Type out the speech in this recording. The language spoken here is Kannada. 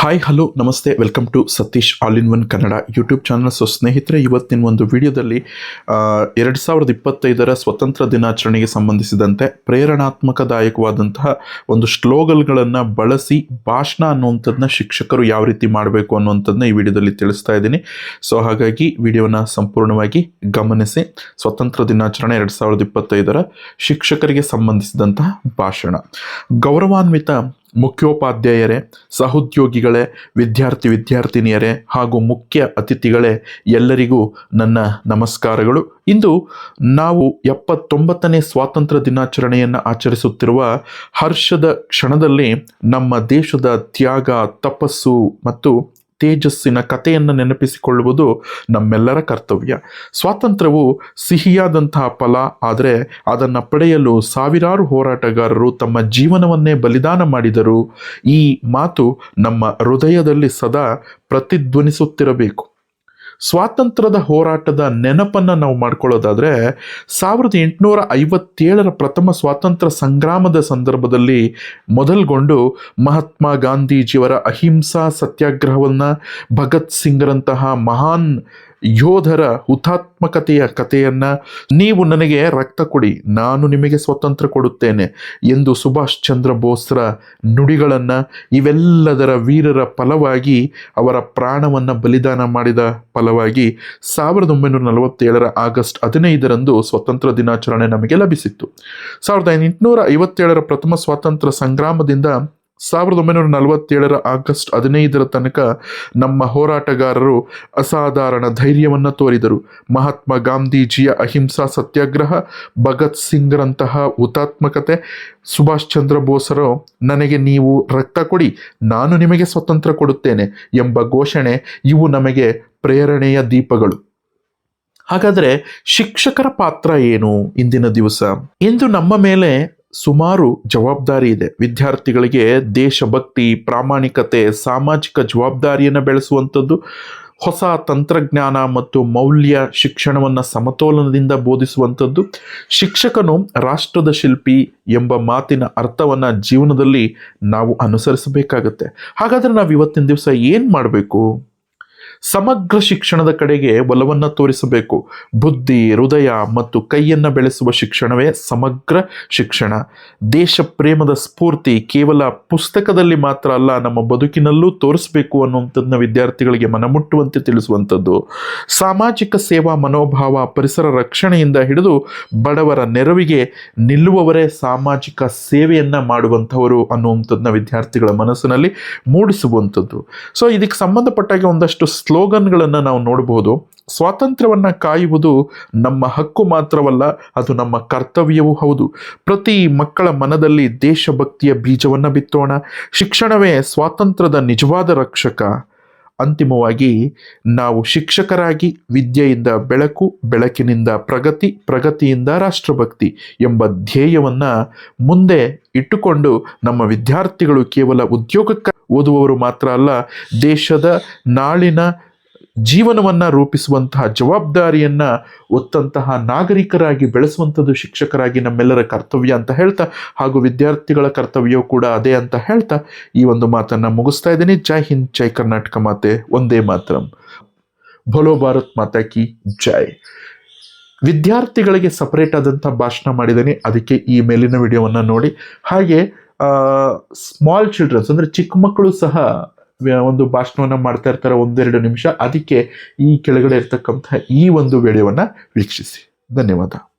ಹಾಯ್ ಹಲೋ ನಮಸ್ತೆ welcome to Satish all in one Kannada YouTube channel so ಸ್ನೇಹಿತರೆ, ಇವತ್ತಿನ ಒಂದು ವಿಡಿಯೋದಲ್ಲಿ ಎರಡು ಸಾವಿರದ ಇಪ್ಪತ್ತೈದರ ಸ್ವತಂತ್ರ ದಿನಾಚರಣೆಗೆ ಸಂಬಂಧಿಸಿದಂತೆ ಪ್ರೇರಣಾತ್ಮಕದಾಯಕವಾದಂತಹ ಒಂದು ಶ್ಲೋಗಲ್ಗಳನ್ನು ಬಳಸಿ ಭಾಷಣ ಅನ್ನುವಂಥದ್ದನ್ನ ಶಿಕ್ಷಕರು ಯಾವ ರೀತಿ ಮಾಡಬೇಕು ಅನ್ನುವಂಥದ್ದನ್ನ ಈ ವಿಡಿಯೋದಲ್ಲಿ ತಿಳಿಸ್ತಾ ಇದ್ದೀನಿ. ಸೊ ಹಾಗಾಗಿ ವಿಡಿಯೋನ ಸಂಪೂರ್ಣವಾಗಿ ಗಮನಿಸಿ. ಸ್ವತಂತ್ರ ದಿನಾಚರಣೆ ಎರಡು ಸಾವಿರದ ಇಪ್ಪತ್ತೈದರ ಶಿಕ್ಷಕರಿಗೆ ಸಂಬಂಧಿಸಿದಂತಹ ಭಾಷಣ. ಗೌರವಾನ್ವಿತ ಮುಖ್ಯೋಪಾಧ್ಯಾಯರೇ, ಸಹೋದ್ಯೋಗಿಗಳೇ, ವಿದ್ಯಾರ್ಥಿ ವಿದ್ಯಾರ್ಥಿನಿಯರೇ ಹಾಗೂ ಮುಖ್ಯ ಅತಿಥಿಗಳೇ ಎಲ್ಲರಿಗೂ ನನ್ನ ನಮಸ್ಕಾರಗಳು. ಇಂದು ನಾವು ಎಪ್ಪತ್ತೊಂಬತ್ತನೇ ಸ್ವಾತಂತ್ರ್ಯ ದಿನಾಚರಣೆಯನ್ನು ಆಚರಿಸುತ್ತಿರುವ ಹರ್ಷದ ಕ್ಷಣದಲ್ಲಿ ನಮ್ಮ ದೇಶದ ತ್ಯಾಗ, ತಪಸ್ಸು ಮತ್ತು ತೇಜಸ್ಸಿನ ಕಥೆಯನ್ನು ನೆನಪಿಸಿಕೊಳ್ಳುವುದು ನಮ್ಮೆಲ್ಲರ ಕರ್ತವ್ಯ. ಸ್ವಾತಂತ್ರ್ಯವು ಸಿಹಿಯಾದಂತಹ ಫಲ, ಆದರೆ ಅದನ್ನು ಪಡೆಯಲು ಸಾವಿರಾರು ಹೋರಾಟಗಾರರು ತಮ್ಮ ಜೀವನವನ್ನೇ ಬಲಿದಾನ ಮಾಡಿದರು ಈ ಮಾತು ನಮ್ಮ ಹೃದಯದಲ್ಲಿ ಸದಾ ಪ್ರತಿಧ್ವನಿಸುತ್ತಿರಬೇಕು. ಸ್ವಾತಂತ್ರ್ಯದ ಹೋರಾಟದ ನೆನಪನ್ನು ನಾವು ಮಾಡ್ಕೊಳ್ಳೋದಾದರೆ ಸಾವಿರದ ಎಂಟುನೂರ ಐವತ್ತೇಳರ ಪ್ರಥಮ ಸ್ವಾತಂತ್ರ್ಯ ಸಂಗ್ರಾಮದ ಸಂದರ್ಭದಲ್ಲಿ ಮೊದಲ್ಗೊಂಡು ಮಹಾತ್ಮ ಗಾಂಧೀಜಿಯವರ ಅಹಿಂಸಾ ಸತ್ಯಾಗ್ರಹವನ್ನು ಭಗತ್ ಸಿಂಗ್ರಂತಹ ಮಹಾನ್ ಯೋಧರ ಹುತಾತ್ಮಕತೆಯ ಕಥೆಯನ್ನು ನೀವು ನನಗೆ ರಕ್ತ ಕೊಡಿ, ನಾನು ನಿಮಗೆ ಸ್ವತಂತ್ರ ಕೊಡುತ್ತೇನೆ ಎಂದು ಸುಭಾಷ್ ಚಂದ್ರ ಬೋಸ್ರ ನುಡಿಗಳನ್ನು ಇವೆಲ್ಲದರ ವೀರರ ಫಲವಾಗಿ ಅವರ ಪ್ರಾಣವನ್ನು ಬಲಿದಾನ ಮಾಡಿದ ಫಲವಾಗಿ ಸಾವಿರದ ಒಂಬೈನೂರ ನಲವತ್ತೇಳರ ಆಗಸ್ಟ್ ಹದಿನೈದರಂದು ಸ್ವತಂತ್ರ ದಿನಾಚರಣೆ ನಮಗೆ ಲಭಿಸಿತ್ತು. ಸಾವಿರದ ಎಂಟುನೂರ ಐವತ್ತೇಳರ ಪ್ರಥಮ ಸ್ವಾತಂತ್ರ್ಯ ಸಂಗ್ರಾಮದಿಂದ ಸಾವಿರದ ಒಂಬೈನೂರ ನಲವತ್ತೇಳರ ಆಗಸ್ಟ್ ಹದಿನೈದರ ತನಕ ನಮ್ಮ ಹೋರಾಟಗಾರರು ಅಸಾಧಾರಣ ಧೈರ್ಯವನ್ನು ತೋರಿದರು. ಮಹಾತ್ಮ ಗಾಂಧೀಜಿಯ ಅಹಿಂಸಾ ಸತ್ಯಾಗ್ರಹ, ಭಗತ್ ಸಿಂಗ್ರಂತಹ ಹುತಾತ್ಮಕತೆ, ಸುಭಾಷ್ ಚಂದ್ರ ಬೋಸರು ನನಗೆ ನೀವು ರಕ್ತ ಕೊಡಿ, ನಾನು ನಿಮಗೆ ಸ್ವತಂತ್ರ ಕೊಡುತ್ತೇನೆ ಎಂಬ ಘೋಷಣೆ ಇವು ನಮಗೆ ಪ್ರೇರಣೆಯ ದೀಪಗಳು. ಹಾಗಾದರೆ ಶಿಕ್ಷಕರ ಪಾತ್ರ ಏನು ಇಂದಿನ ದಿವಸ? ಇಂದು ನಮ್ಮ ಮೇಲೆ ಸುಮಾರು ಜವಾಬ್ದಾರಿ ಇದೆ. ವಿದ್ಯಾರ್ಥಿಗಳಿಗೆ ದೇಶಭಕ್ತಿ, ಪ್ರಾಮಾಣಿಕತೆ, ಸಾಮಾಜಿಕ ಜವಾಬ್ದಾರಿಯನ್ನು ಬೆಳೆಸುವಂಥದ್ದು, ಹೊಸ ತಂತ್ರಜ್ಞಾನ ಮತ್ತು ಮೌಲ್ಯ ಶಿಕ್ಷಣವನ್ನು ಸಮತೋಲನದಿಂದ ಬೋಧಿಸುವಂಥದ್ದು, ಶಿಕ್ಷಕನು ರಾಷ್ಟ್ರದ ಶಿಲ್ಪಿ ಎಂಬ ಮಾತಿನ ಅರ್ಥವನ್ನು ಜೀವನದಲ್ಲಿ ನಾವು ಅನುಸರಿಸಬೇಕಾಗತ್ತೆ. ಹಾಗಾದರೆ ನಾವು ಇವತ್ತಿನ ದಿವಸ ಏನು ಮಾಡಬೇಕು? ಸಮಗ್ರ ಶಿಕ್ಷಣದ ಕಡೆಗೆ ಒಲವನ್ನು ತೋರಿಸಬೇಕು. ಬುದ್ಧಿ, ಹೃದಯ ಮತ್ತು ಕೈಯನ್ನು ಬೆಳೆಸುವ ಶಿಕ್ಷಣವೇ ಸಮಗ್ರ ಶಿಕ್ಷಣ. ದೇಶ ಪ್ರೇಮದ ಸ್ಫೂರ್ತಿ ಕೇವಲ ಪುಸ್ತಕದಲ್ಲಿ ಮಾತ್ರ ಅಲ್ಲ, ನಮ್ಮ ಬದುಕಿನಲ್ಲೂ ತೋರಿಸಬೇಕು ಅನ್ನುವಂಥದ್ದನ್ನ ವಿದ್ಯಾರ್ಥಿಗಳಿಗೆ ಮನಮುಟ್ಟುವಂತೆ ತಿಳಿಸುವಂಥದ್ದು. ಸಾಮಾಜಿಕ ಸೇವಾ ಮನೋಭಾವ, ಪರಿಸರ ರಕ್ಷಣೆಯಿಂದ ಹಿಡಿದು ಬಡವರ ನೆರವಿಗೆ ನಿಲ್ಲುವವರೇ ಸಾಮಾಜಿಕ ಸೇವೆಯನ್ನು ಮಾಡುವಂಥವರು ಅನ್ನುವಂಥದ್ದನ್ನ ವಿದ್ಯಾರ್ಥಿಗಳ ಮನಸ್ಸಿನಲ್ಲಿ ಮೂಡಿಸುವಂಥದ್ದು. ಸೊ ಇದಕ್ಕೆ ಸಂಬಂಧಪಟ್ಟಾಗೆ ಒಂದಷ್ಟು ಸ್ಲೋಗನ್ಗಳನ್ನು ನಾವು ನೋಡಬಹುದು ಸ್ವಾತಂತ್ರ್ಯವನ್ನು ಕಾಯುವುದು ನಮ್ಮ ಹಕ್ಕು ಮಾತ್ರವಲ್ಲ, ಅದು ನಮ್ಮ ಕರ್ತವ್ಯವೂ ಹೌದು. ಪ್ರತಿ ಮಕ್ಕಳ ಮನದಲ್ಲಿ ದೇಶಭಕ್ತಿಯ ಬೀಜವನ್ನು ಬಿತ್ತೋಣ. ಶಿಕ್ಷಣವೇ ಸ್ವಾತಂತ್ರ್ಯದ ನಿಜವಾದ ರಕ್ಷಕ. ಅಂತಿಮವಾಗಿ, ನಾವು ಶಿಕ್ಷಕರಾಗಿ ವಿದ್ಯೆಯಿಂದ ಬೆಳಕು, ಬೆಳಕಿನಿಂದ ಪ್ರಗತಿ, ಪ್ರಗತಿಯಿಂದ ರಾಷ್ಟ್ರಭಕ್ತಿ ಎಂಬ ಧ್ಯೇಯವನ್ನು ಮುಂದೆ ಇಟ್ಟುಕೊಂಡು ನಮ್ಮ ವಿದ್ಯಾರ್ಥಿಗಳು ಕೇವಲ ಉದ್ಯೋಗಕ್ಕೆ ಓದುವವರು ಮಾತ್ರ ಅಲ್ಲ, ದೇಶದ ನಾಳಿನ ಜೀವನವನ್ನು ರೂಪಿಸುವಂತಹ ಜವಾಬ್ದಾರಿಯನ್ನು ಒತ್ತಂತಹ ನಾಗರಿಕರಾಗಿ ಬೆಳೆಸುವಂಥದ್ದು ಶಿಕ್ಷಕರಾಗಿ ನಮ್ಮೆಲ್ಲರ ಕರ್ತವ್ಯ ಅಂತ ಹೇಳ್ತಾ, ಹಾಗೂ ವಿದ್ಯಾರ್ಥಿಗಳ ಕರ್ತವ್ಯವೂ ಕೂಡ ಅದೇ ಅಂತ ಹೇಳ್ತಾ ಈ ಒಂದು ಮಾತನ್ನು ಮುಗಿಸ್ತಾ ಇದ್ದೀನಿ. ಜೈ ಹಿಂದ್, ಜೈ ಕರ್ನಾಟಕ ಮಾತೆ, ಒಂದೇ ಮಾತರಂ. ಭಲೋ ಭಾರತ್ ಮಾತಾ ಕಿ ಜೈ. ವಿದ್ಯಾರ್ಥಿಗಳಿಗೆ ಸಪರೇಟ್ ಆದಂಥ ಭಾಷಣ ಮಾಡಿದ್ದೀನಿ. ಅದಕ್ಕೆ ಈ ಮೇಲಿನ ವಿಡಿಯೋವನ್ನು ನೋಡಿ. ಹಾಗೆ ಸ್ಮಾಲ್ ಚಿಲ್ಡ್ರನ್ಸ್ ಅಂದರೆ ಚಿಕ್ಕ ಮಕ್ಕಳು ಸಹ ಒಂದು ಭಾಷಣವನ್ನು ಮಾಡ್ತಾ ಇರ್ತಾರೆ ಒಂದೆರಡು ನಿಮಿಷ. ಅದಕ್ಕೆ ಈ ಕೆಳಗಡೆ ಇರ್ತಕ್ಕಂಥ ಈ ಒಂದು ವಿಡಿಯೋವನ್ನು ವೀಕ್ಷಿಸಿ. ಧನ್ಯವಾದ.